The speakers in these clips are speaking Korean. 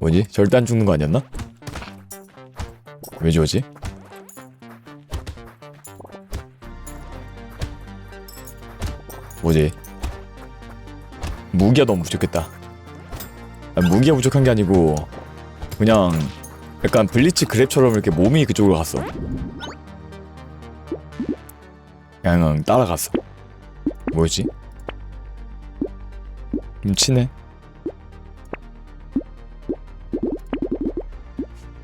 뭐지? 안 죽는 거 아니었나? 왜 저지? 뭐지? 무기가 너무 부족했다. 아니, 무기가 부족한 게 아니고 그냥 약간 블리치 그랩처럼 이렇게 몸이 그쪽으로 갔어. 그냥 따라갔어. 뭐였지? 좀 치네.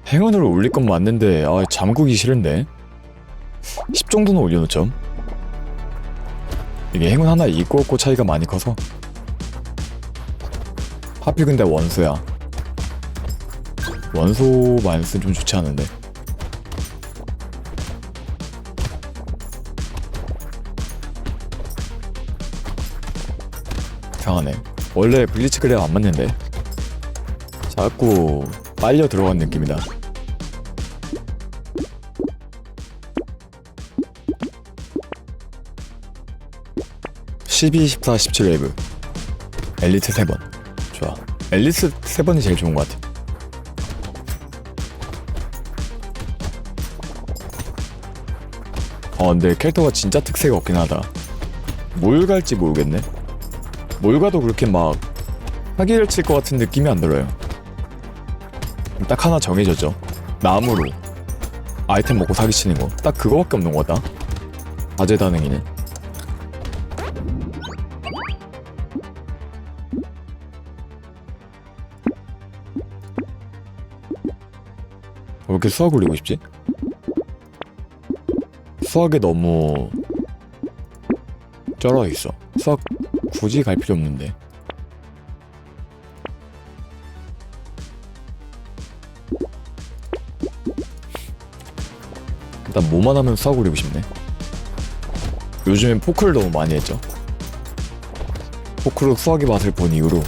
행운을 올릴 건 맞는데 아 잠그기 싫은데. 10 정도는 올려놓죠. 이게 행운 하나 있고 없고 차이가 많이 커서. 하필 근데 원소야. 원소 마이너스는 좀 좋지 않은데. 이상하네. 원래 블리츠 그래야 안 맞는데. 자꾸 빨려 들어간 느낌이다. 12, 14, 17 웨이브 엘리트 3번 좋아 엘리트 3번이 제일 좋은 것 같아 어 근데 캐릭터가 진짜 특색이 없긴 하다 뭘 갈지 모르겠네 뭘 가도 그렇게 막 사기를 칠 것 같은 느낌이 안 들어요 딱 하나 정해졌죠. 나무로 아이템 먹고 사기치는 거. 딱 그거밖에 없는 거다. 다재다능이는. 이렇게 수학 올리고 싶지? 수학에 너무 쩔어 있어. 수학 굳이 갈 필요 없는데. 일단 뭐만 하면 수학 올리고 싶네. 요즘엔 포크를 너무 많이 했죠. 포크로 수학의 맛을 본 이후로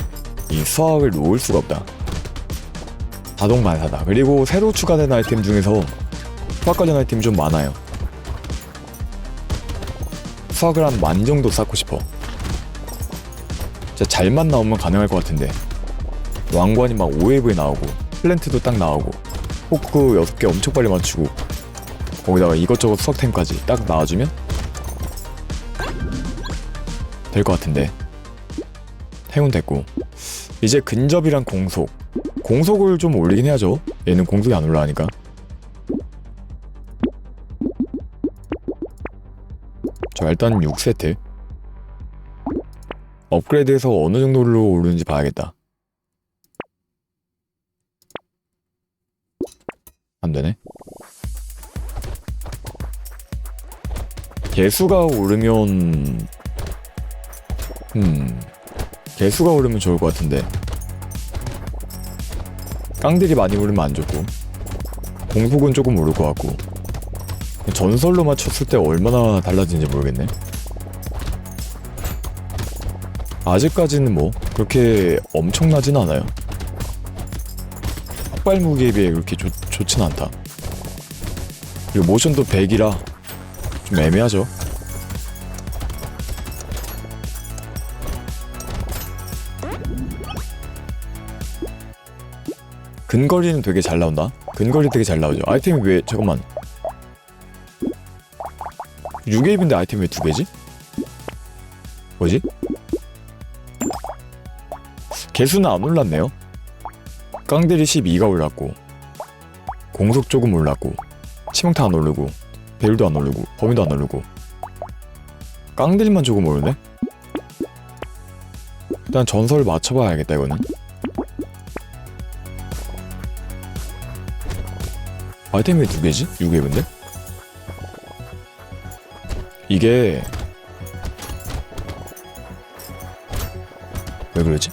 이 수학을 놓을 수가 없다. 자동 반사다. 그리고 새로 추가된 아이템 중에서 수학 관련 아이템이 좀 많아요. 수학을 한 만 정도 쌓고 싶어. 진짜 잘만 나오면 가능할 것 같은데. 왕관이 막 5웨이브에 나오고, 플랜트도 딱 나오고, 포크 6개 엄청 빨리 맞추고, 거기다가 이것저것 수학템까지 딱 나와주면 될 것 같은데 행운 됐고 이제 근접이랑 공속 공속을 좀 올리긴 해야죠. 얘는 공속이 안 올라가니까. 자 일단 6세트 업그레이드해서 어느 정도로 오르는지 봐야겠다. 안되네. 개수가 오르면 음 개수가 오르면 좋을 것 같은데 깡들이 많이 오르면 안 좋고 공폭은 조금 오를 것 같고 전설로 맞췄을 때 얼마나 달라지는지 모르겠네. 아직까지는 뭐 그렇게 엄청나진 않아요. 폭발 무게에 비해 그렇게 좋, 좋진 않다. 그리고 모션도 100이라 좀 애매하죠. 근거리는 되게 잘 나온다. 근거리 되게 잘 나오죠. 아이템이 왜 잠깐만 6웨이브인데 아이템 왜두 개지? 뭐지? 개수는 안 올랐네요. 깡들이 12가 올랐고 공속 조금 올랐고 치명타 안 오르고 배율도 안 오르고 범위도 안 오르고 깡들만 조금 오르네? 일단 전설 맞춰봐야겠다 이거는 아이템이 두 개지? 6웹인데? 이게 왜 그러지?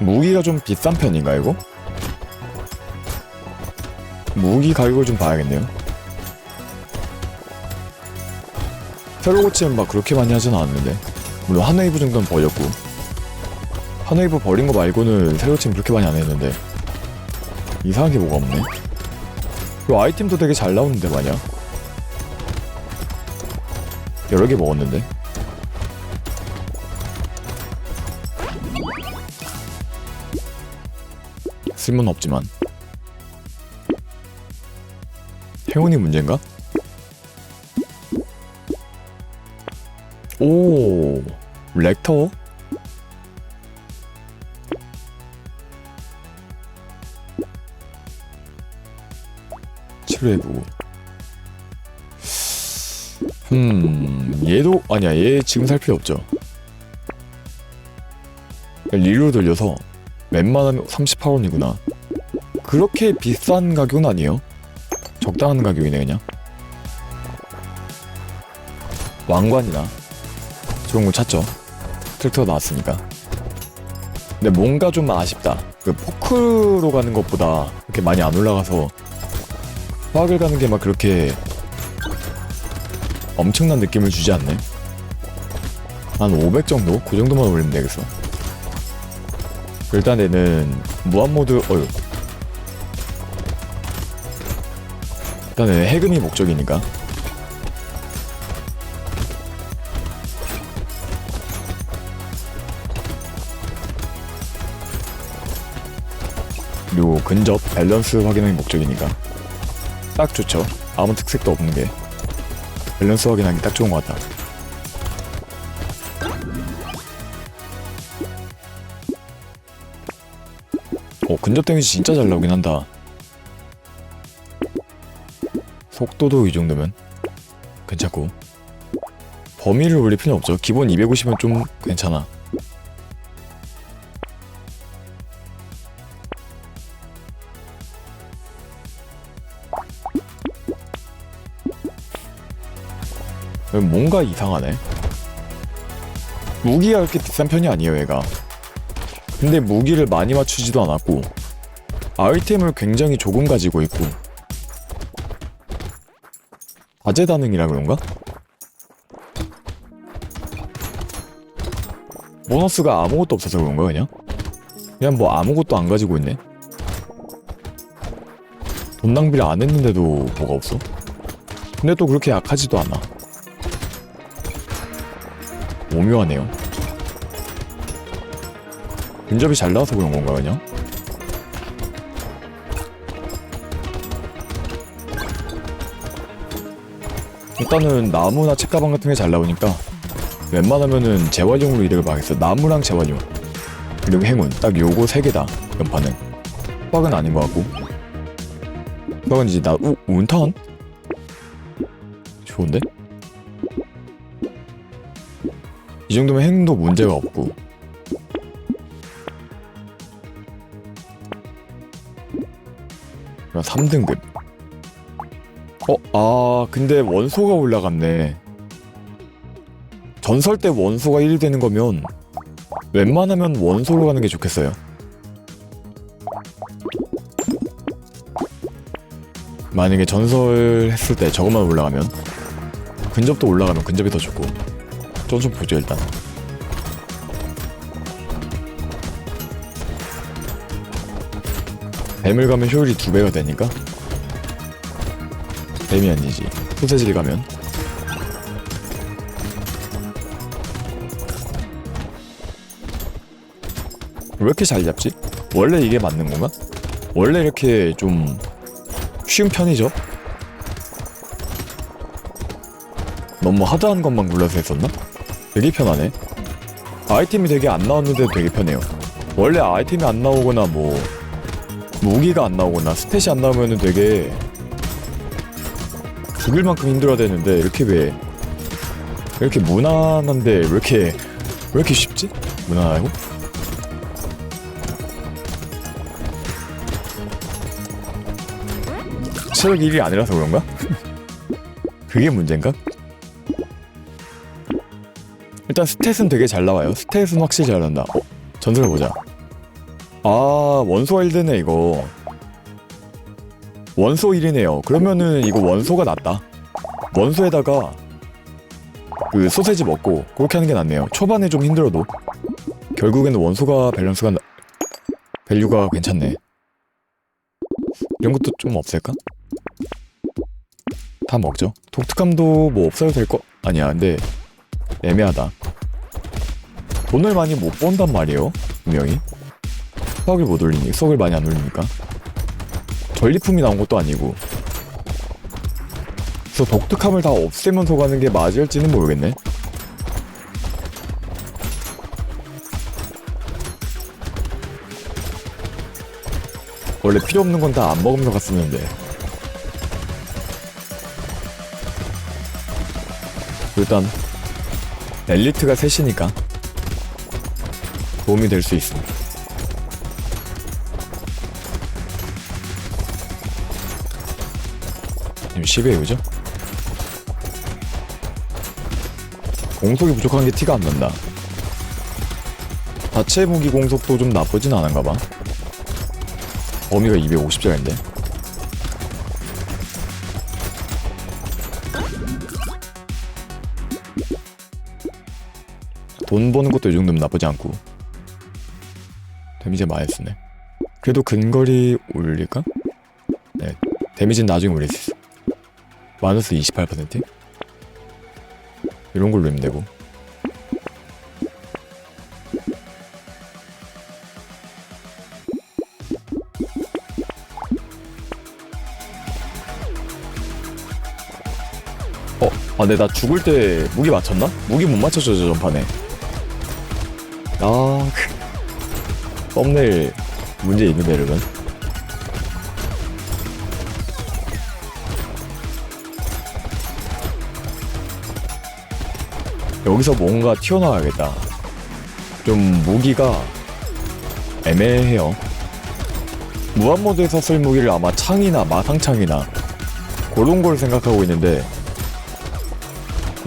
무기가 좀 비싼 편인가 이거? 무기 가격을 좀 봐야겠네요. 새로 고치면 막 그렇게 많이 하진 않았는데 물론 한 웨이브 정도는 버렸고 한 웨이브 버린 거 말고는 새로 고치면 그렇게 많이 안 했는데 이상한 게 뭐가 없네. 그리고 아이템도 되게 잘 나오는데 마냥 여러 개 먹었는데 쓸모는 없지만 행운이 문제인가? 오 렉터? 칠회구 음 얘도 아니야 얘 지금 살 필요 없죠. 리로 돌려서 웬만하면 38원이구나. 그렇게 비싼 가격은 아니에요. 적당한 가격이네 그냥. 왕관이나 좋은 거 찾죠. 트랙터가 나왔으니까. 근데 뭔가 좀 아쉽다. 그 포크로 가는 것보다 이렇게 많이 안 올라가서 화학을 가는 게 막 그렇게 엄청난 느낌을 주지 않네. 한 500 정도? 그 정도만 올리면 되겠어. 일단 얘는 무한모드 어휴. 일단은 해금이 목적이니까. 그리고 근접 밸런스 확인하기 목적이니까 딱 좋죠. 아무 특색도 없는 게. 밸런스 확인하기 딱 좋은 것 같다. 어 근접 데미지 진짜 잘 나오긴 한다. 속도도 이 정도면 괜찮고. 범위를 올릴 필요는 없죠. 기본 250은 좀 괜찮아 뭔가 이상하네 무기가 그렇게 비싼 편이 아니에요 얘가 근데 무기를 많이 맞추지도 않았고 아이템을 굉장히 조금 가지고 있고 다재다능이라 그런가? 보너스가 아무것도 없어서 그런가 그냥? 그냥 뭐 아무것도 안 가지고 있네 돈 낭비를 안 했는데도 뭐가 없어? 근데 또 그렇게 약하지도 않아 오묘하네요 근접이 잘 나와서 그런 건가 그냥? 일단은 나무나 책가방 같은 게 잘 나오니까 웬만하면은 재활용으로 이득을 봐야겠어 나무랑 재활용 그리고 행운 딱 요거 세 개다 연판은 빡은 아닌 것 같고 빡은 이제 나 우, 운탄? 좋은데? 이 정도면 행도 문제가 없고. 그럼 3등급. 어? 아 근데 원소가 올라갔네. 전설 때 원소가 1위 되는 거면 웬만하면 원소로 가는 게 좋겠어요. 만약에 전설 했을 때 저것만 올라가면 근접도 올라가면 근접이 더 좋고 좀좀 보죠 일단 뱀을 가면 효율이 두 배가 되니까 뱀이 아니지 소세지를 가면 왜 이렇게 잘 잡지? 원래 이게 맞는 건가? 원래 이렇게 좀 쉬운 편이죠? 너무 하드한 것만 골라서 했었나? 되게 편하네 아이템이 되게 안 나왔는데도 되게 편해요 원래 아이템이 안 나오거나 뭐 무기가 안 나오거나 스탯이 안 나오면은 되게 죽일 만큼 힘들어야 되는데 이렇게 왜, 왜 이렇게 무난한데 왜 이렇게 왜 이렇게 쉽지? 무난하고? 체력 1이 아니라서 그런가? 그게 문제인가? 일단 스탯은 되게 잘 나와요. 스탯은 확실히 잘 난다. 어? 전설을 보자. 아 원소가 1되네 이거. 원소 1이네요. 그러면은 이거 원소가 낫다. 원소에다가 그 소세지 먹고 그렇게 하는 게 낫네요. 초반에 좀 힘들어도 결국에는 원소가 밸런스가 나... 밸류가 괜찮네. 이런 것도 좀 없앨까? 다 먹죠. 독특함도 뭐 없어도 될 거 아니야. 근데 애매하다. 돈을 많이 못 번단 말이에요. 분명히. 수학을 못 올리니 수학을 많이 안 올리니까 전리품이 나온 것도 아니고 그래서 독특함을 다 없애면서 가는 게 맞을지는 모르겠네 원래 필요 없는 건 다 안 먹으면서 갔었는데 일단 엘리트가 셋이니까 도움이 될 수 있습니다. 지금 10회이죠? 공속이 부족한 게 티가 안 난다. 자체 무기 공속도 좀 나쁘진 않은가 봐. 범위가 250짜리인데. 돈 버는 것도 이 정도면 나쁘지 않고 데미지 많이 쓰네 그래도 근거리 올릴까? 네 데미지는 나중에 올릴 수 있어 마이너스 28% 이런 걸로 하면 되고 어? 아 근데 나 죽을 때 무기 맞췄나? 무기 못 맞췄죠 저 전판에 아, 그- 썸네일 문제 있는데 여러분. 여기서 뭔가 튀어나와야겠다. 좀 무기가 애매해요. 무한모드에서 쓸 무기를 아마 창이나 마상창이나 그런 걸 생각하고 있는데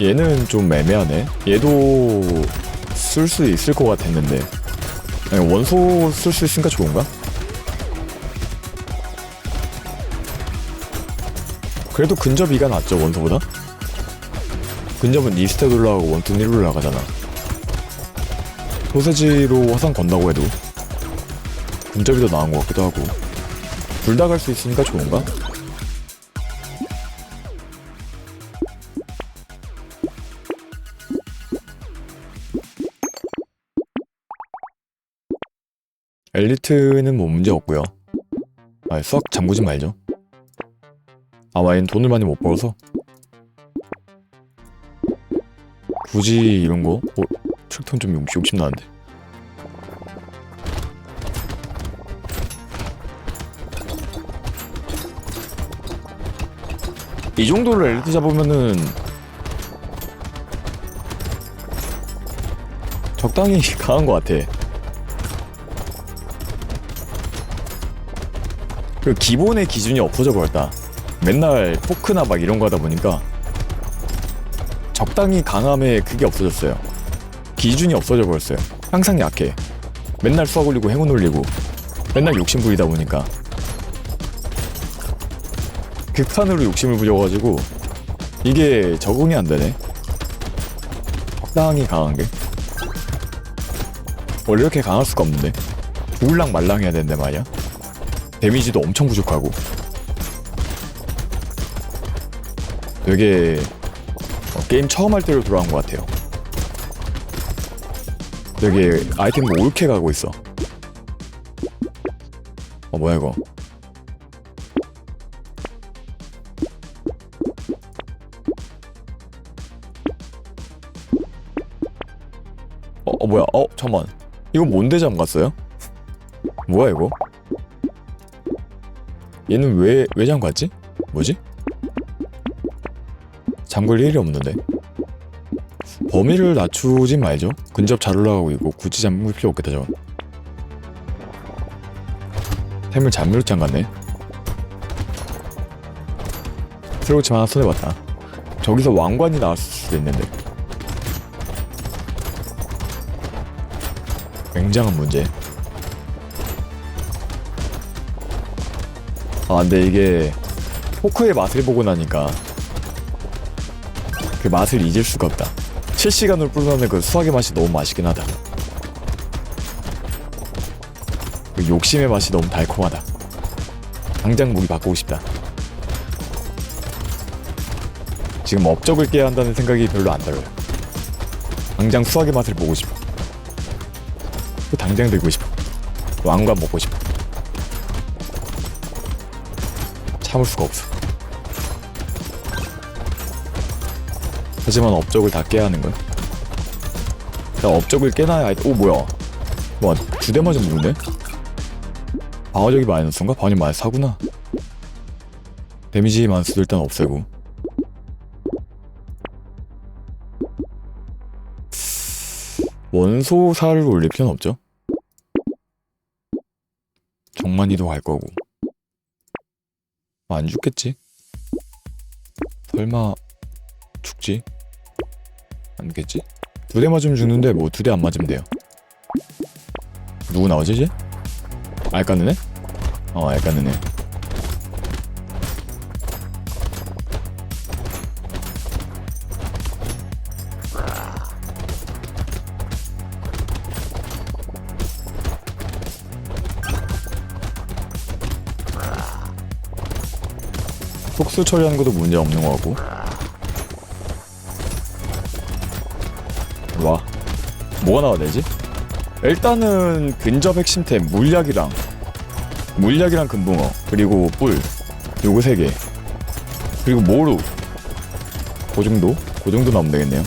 얘는 좀 애매하네. 얘도 쓸 수 있을 것 같았는데 아니, 원소 쓸 수 있으니까 좋은가? 그래도 근접 2가 낫죠 원소보다? 근접은 2스택 올라가고 원투는 1 올라가잖아 소세지로 화상 건다고 해도 근접이 더 나은 것 같기도 하고 둘 다 갈 수 있으니까 좋은가? 엘리트는 뭐 문제 없고요. 아, 수학 잠그지 말죠. 아마 얘는 돈을 많이 못 벌어서 굳이 이런 거 어, 트랙터는 좀 욕심, 욕심 나는데. 이 정도로 엘리트 잡으면은 적당히 강한 것 같아. 그 기본의 기준이 없어져 버렸다. 맨날 포크나 막 이런 거 하다 보니까 적당히 강함에 그게 없어졌어요. 기준이 없어져 버렸어요. 항상 약해. 맨날 수학 올리고 행운 올리고 맨날 욕심 부리다 보니까 극한으로 욕심을 부려가지고 이게 적응이 안 되네. 적당히 강한 게 원래 이렇게 강할 수가 없는데 죽을랑 말랑 해야 되는데 말이야. 데미지도 엄청 부족하고. 되게 어, 게임 처음 할 때로 돌아온 것 같아요. 되게 아이템도 옳게 가고 있어. 어 뭐야 이거? 어, 어 뭐야? 어 잠만. 이거 뭔데 잠갔어요? 뭐야 이거? 얘는 왜, 왜 잠갔지? 뭐지? 잠글 일이 없는데. 범위를 낮추지 말죠. 근접 잘 올라가고 있고 굳이 잠글 필요 없겠다 저건. 템을 잘못 잠갔네. 새로치만 하나 손해봤다. 저기서 왕관이 나왔을 수도 있는데. 굉장한 문제. 아 근데 이게 포크의 맛을 보고 나니까 그 맛을 잊을 수가 없다. 실시간으로 불러내는 그 수학의 맛이 너무 맛있긴 하다. 그 욕심의 맛이 너무 달콤하다. 당장 무기 바꾸고 싶다. 지금 업적을 깨야 한다는 생각이 별로 안 들어요. 당장 수학의 맛을 보고 싶어. 또 당장 들고 싶어. 왕관 먹고 싶어 참을 수가 없어. 하지만 업적을 다 깨야 하는 거야. 자 업적을 깨놔야 아이- 오 뭐야? 와 두 대 맞으면 누구네? 방어적이 마이너스인가? 방어적 마이너스 사구나. 데미지 마이너스도 일단 없애고. 원소사를 올릴 필요는 없죠? 정만이도 갈 거고 안 죽겠지? 설마 죽지? 안 죽겠지? 두 대 맞으면 죽는데 뭐 두 대 안 맞으면 돼요 누구 나오지 이제? 알까는 애? 어 알까는 애 속수 처리하는 것도 문제 없는 거 같고. 와. 뭐가 나와야 되지? 일단은 근접 핵심템 물약이랑 물약이랑 금붕어 그리고 뿔 요거 세 개. 그리고 모루. 그 정도? 그 정도 나오면 되겠네요.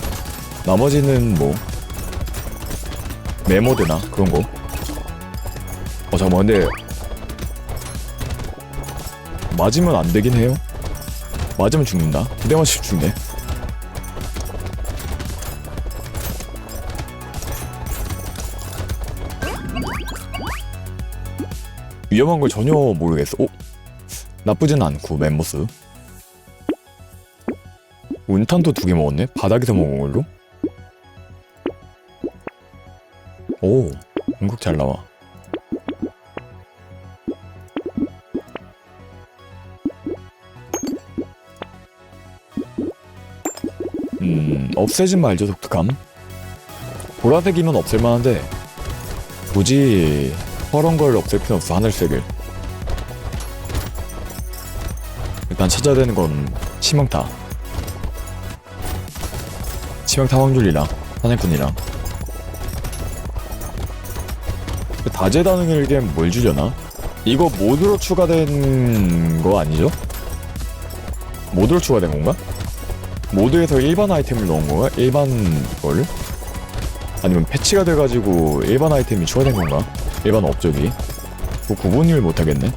나머지는 뭐 메모드나 그런 거? 어, 잠깐만 근데 맞으면 안 되긴 해요 맞으면 죽는다 두대 맞으면 죽네 위험한 걸 전혀 모르겠어. 오, 나쁘진 않고 멤버스. 운탄도 두 개 먹었네. 바닥에서 먹은 걸로. 오, 공격 잘 나와. 없애진 말죠, 독특함. 보라색이면 없앨만한데 굳이 저런 걸 없앨 필요 없어 하늘색을 일단 찾아야 되는 건 치명타 치명타 확률이랑 사냥꾼이랑 다재다능에게 뭘 주려나? 이거 모드로 추가된 거 아니죠? 모드로 추가된 건가? 모드에서 일반 아이템을 넣은 건가? 일반 걸? 아니면 패치가 돼가지고 일반 아이템이 추가된 건가? 일반 업적이 그 구분을 못하겠네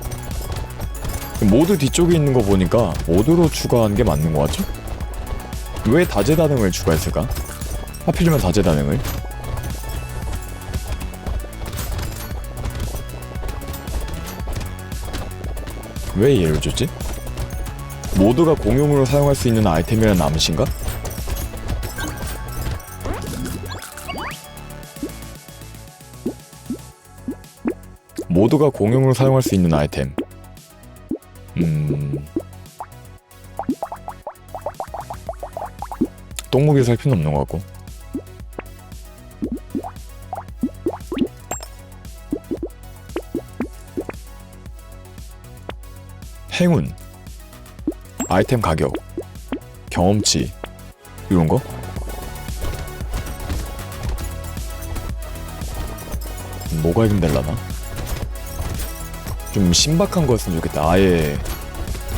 모드 뒤쪽에 있는 거 보니까 모드로 추가한 게 맞는 거 같죠? 왜 다재다능을 추가했을까? 하필이면 다재다능을 왜 얘를 줬지? 모두가 공용으로 사용할 수 있는 아이템이라는 암시인가? 모두가 공용으로 사용할 수 있는 아이템. 음. 똥무기를 살 필요는 없는 것 같고. 행운. 아이템 가격. 경험치. 이런 거? 뭐가 해결될라나? 좀 신박한 거였으면 좋겠다. 아예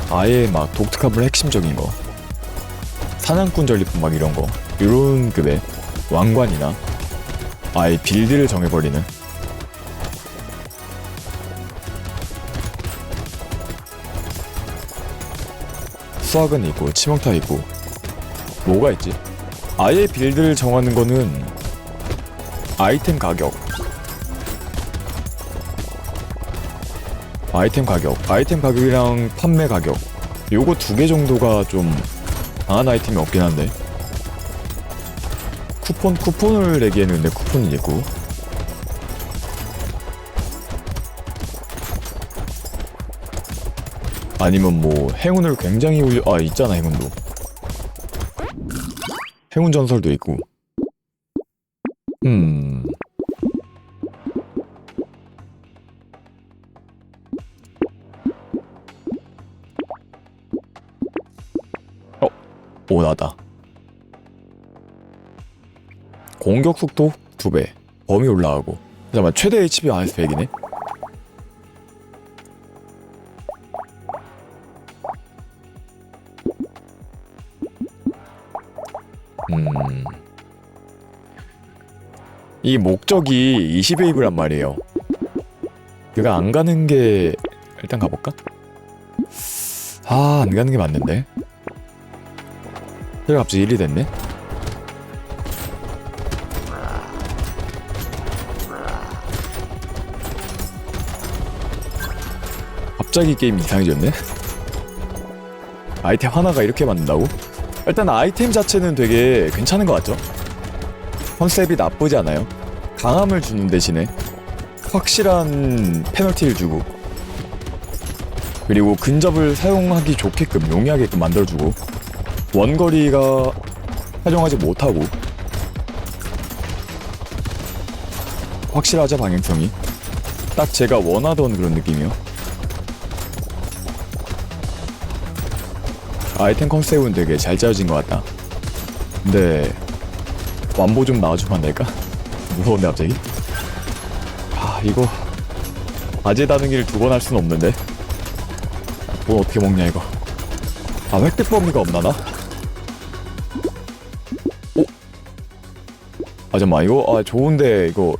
아예 막 독특함을 핵심적인 거. 사냥꾼 전리품 막 이런 거. 이런 급의 왕관이나 아예 빌드를 정해버리는 수학은 있고 치명타 있고. 뭐가 있지? 아예 빌드를 정하는 거는 아이템 가격. 아이템 가격, 아이템 가격이랑 판매 가격. 요거 두 개 정도가 좀 강한 아이템이 없긴 한데. 쿠폰, 쿠폰을 내기에는 근데 쿠폰이 있고 아니면 뭐 행운을 굉장히 올려 아 있잖아 행운도. 행운 전설도 있고. 음. 오 나다. 공격 속도 2배. 범위 올라가고. 잠깐만 최대 HP 100이네 이 목적이 20웨이브란 말이에요. 그가 안 가는 게 일단 가볼까? 아, 안 가는 게 맞는데. 제가 갑자기 1이 됐네. 갑자기 게임 이상해졌네. 아이템 하나가 이렇게 만든다고? 일단 아이템 자체는 되게 괜찮은 것 같죠? 컨셉이 나쁘지 않아요. 강함을 주는 대신에 확실한 페널티를 주고 그리고 근접을 사용하기 좋게끔 용이하게끔 만들어주고 원거리가 사용하지 못하고 확실하죠 방향성이 딱 제가 원하던 그런 느낌이요 아이템 컨셉은 되게 잘 짜여진 것 같다 근데 완보 좀 나와주면 안 될까? 무서운데 갑자기? 아 이거. 아재 다능이를 두 번 할 수는 없는데. 돈 어떻게 먹냐 이거. 아 획득 범위가 없나 나? 오? 아 잠깐만 이거 아 좋은데 이거.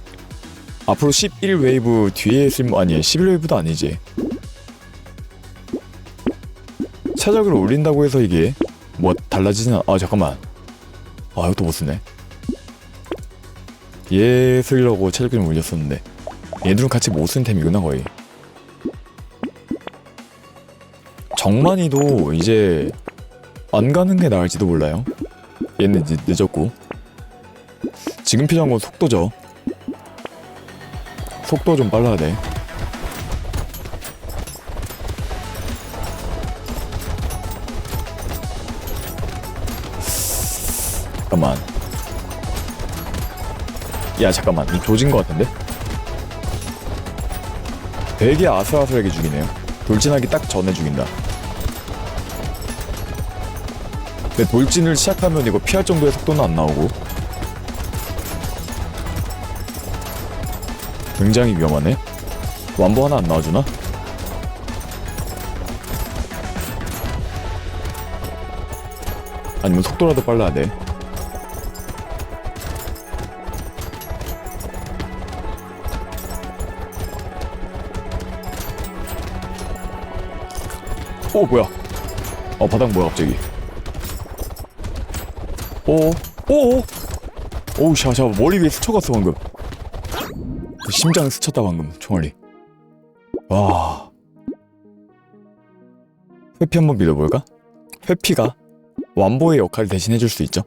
앞으로 11웨이브 뒤에 쓸 아니 11웨이브도 아니지. 차적을 올린다고 해서 이게 뭐 달라지진 않... 아 잠깐만. 아 이것도 못 쓰네 얘 쓰려고 좀 올렸었는데 얘들은 같이 못 쓴 템이구나 거의 정만이도 이제 안 가는 게 나을지도 몰라요. 얘는 이제 늦었고 지금 필요한 건 속도죠. 속도 좀 빨라야 돼. 야 잠깐만 이 조진 것 같은데? 되게 아슬아슬하게 죽이네요. 돌진하기 딱 전에 죽인다. 근데 돌진을 시작하면 이거 피할 정도의 속도는 안 나오고 굉장히 위험하네. 완보 하나 안 나와주나? 아니면 속도라도 빨라야 돼. 오 뭐야? 어 바닥 뭐야 갑자기? 오, 오, 오우 샤샤 머리 위에 스쳐갔어 방금. 그 심장 스쳤다 방금 총알이. 와. 회피 한번 믿어볼까? 회피가 완보의 역할을 대신해줄 수 있죠.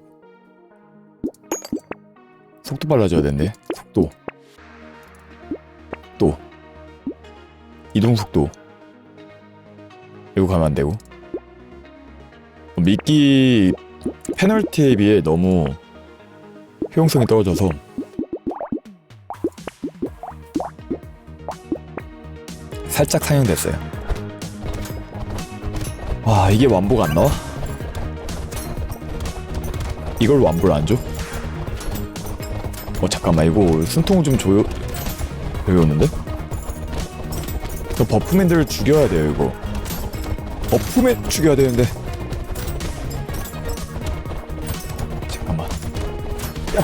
속도 빨라져야 되는데 속도. 또 이동 속도. 이거 가면 안 되고. 미끼 페널티에 비해 너무 효용성이 떨어져서 살짝 상향됐어요. 와 이게 완보가 안 나와? 이걸 완보를 안 줘? 어 잠깐만 이거 숨통을 좀 조여 조였는데? 저 버프맨들을 죽여야 돼요 이거. 버프맨 죽여야 되는데. 잠깐만. 야.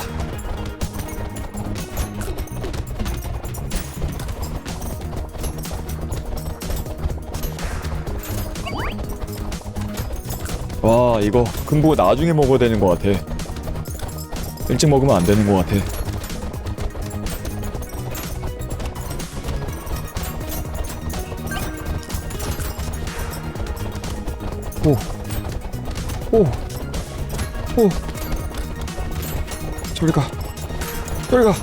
와 이거 금보 나중에 먹어야 되는 것 같아. 일찍 먹으면 안 되는 것 같아. 저리 가. 저리 가.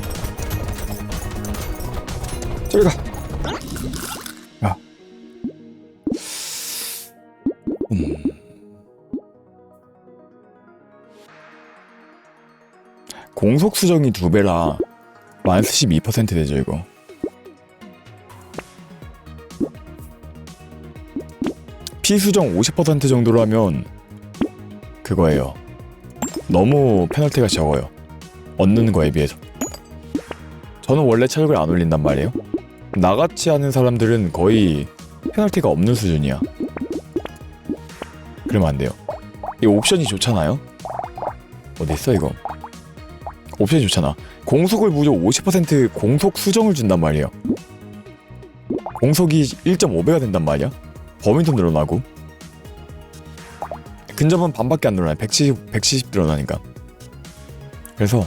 저리 가. 야. 음. 공속 수정이 두 배라 마이너스 12% 되죠 이거. 피 수정 50% 정도로 하면 그거예요. 너무 페널티가 적어요. 얻는 거에 비해서. 저는 원래 체력을 안 올린단 말이에요. 나같이 하는 사람들은 거의 페널티가 없는 수준이야. 그러면 안 돼요. 이 옵션이 좋잖아요. 어디 있어 이거? 옵션이 좋잖아. 공속을 무려 50% 공속 수정을 준단 말이에요. 공속이 1.5배가 된단 말이야. 범위도 늘어나고. 근접은 반밖에 안 늘어나. 170, 170 늘어나니까. 그래서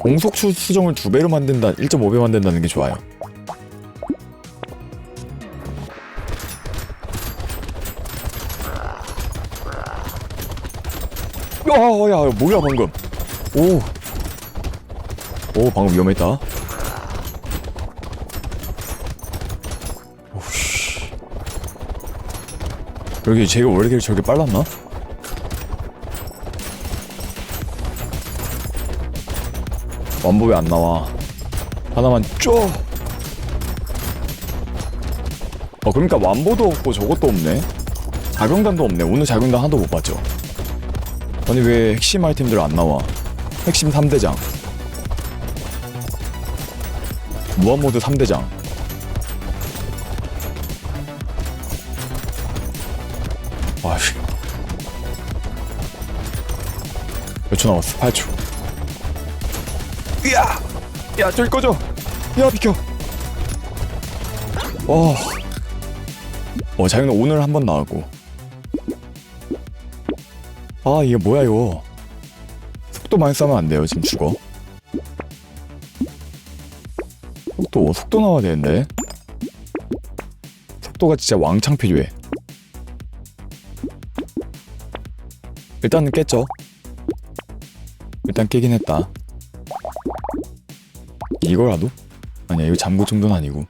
공속 수, 수정을 두 배로 만든다, 1.5배 만든다는 게 좋아요. 야, 야, 뭐야 방금? 오, 오, 방금 위험했다. 오씨. 여기 제가 원래 저렇게 빨랐나? 완보 왜안 나와? 하나만 쪼. 어 그러니까 완보도 없고 저것도 없네. 자경단도 없네. 오늘 자경단 하나도 못 봤죠. 아니 왜 핵심 아이템들 안 나와? 핵심 3대장. 무한모드 3대장. 아휴. 몇초 남았어? 8초. 야! 야, 저기 꺼져! 야, 비켜! 어. 어, 자기는 오늘 한 번 나왔고. 아, 이게 뭐야, 이거. 속도 많이 싸면 안 돼요, 지금 죽어. 속도, 속도 나와야 되는데. 속도가 진짜 왕창 필요해. 일단은 깼죠. 일단 깨긴 했다. 이거라도? 아니야 이거 잠글 정도는 아니고.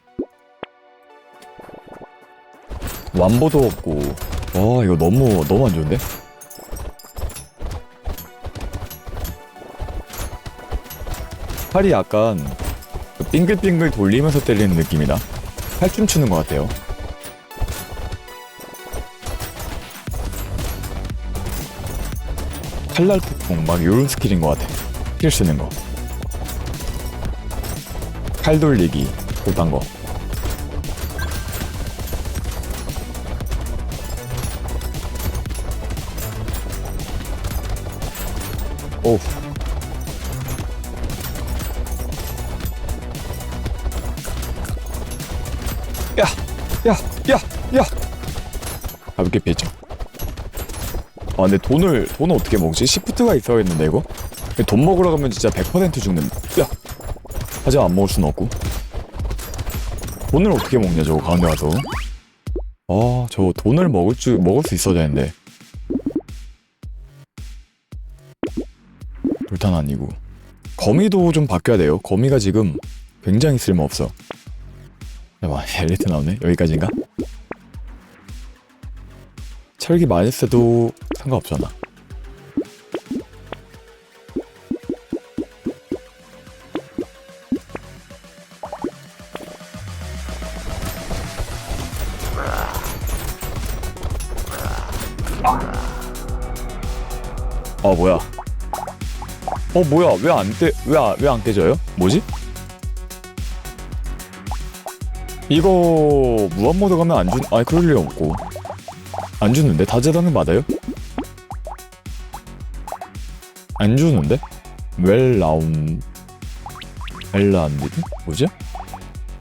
완보도 없고. 와 이거 너무 너무 안 좋은데? 팔이 약간 그 빙글빙글 돌리면서 때리는 느낌이다. 팔춤 추는 것 같아요. 칼날 폭풍 막 요런 스킬인 것 같아. 스킬 쓰는 거 칼 돌리기 그딴 거 오. 야, 야, 야, 야. 가볍게 피했죠. 아, 근데 돈을 돈을 어떻게 먹지? 시프트가 있어야겠는데 이거? 돈 먹으러 가면 진짜 100% 죽는. 야, 하지만 안 먹을 순 없고. 돈을 어떻게 먹냐 저거 가운데 가서. 아저 돈을 먹을 줄 먹을 수 있어야 되는데. 불탄 아니고. 거미도 좀 바뀌어야 돼요. 거미가 지금 굉장히 쓸모없어. 잠깐만 엘리트 나오네. 여기까지인가? 철기 써도 상관없잖아 아 뭐야 어 뭐야 왜 안 떼 왜 왜안 깨져요? 뭐지? 이거 무한 모드 가면 안 준.. 아니 그럴 리 없고 안 주는데? 다재다능 맞아요? 안 주는데? 웰라운 웰라운드 뭐지?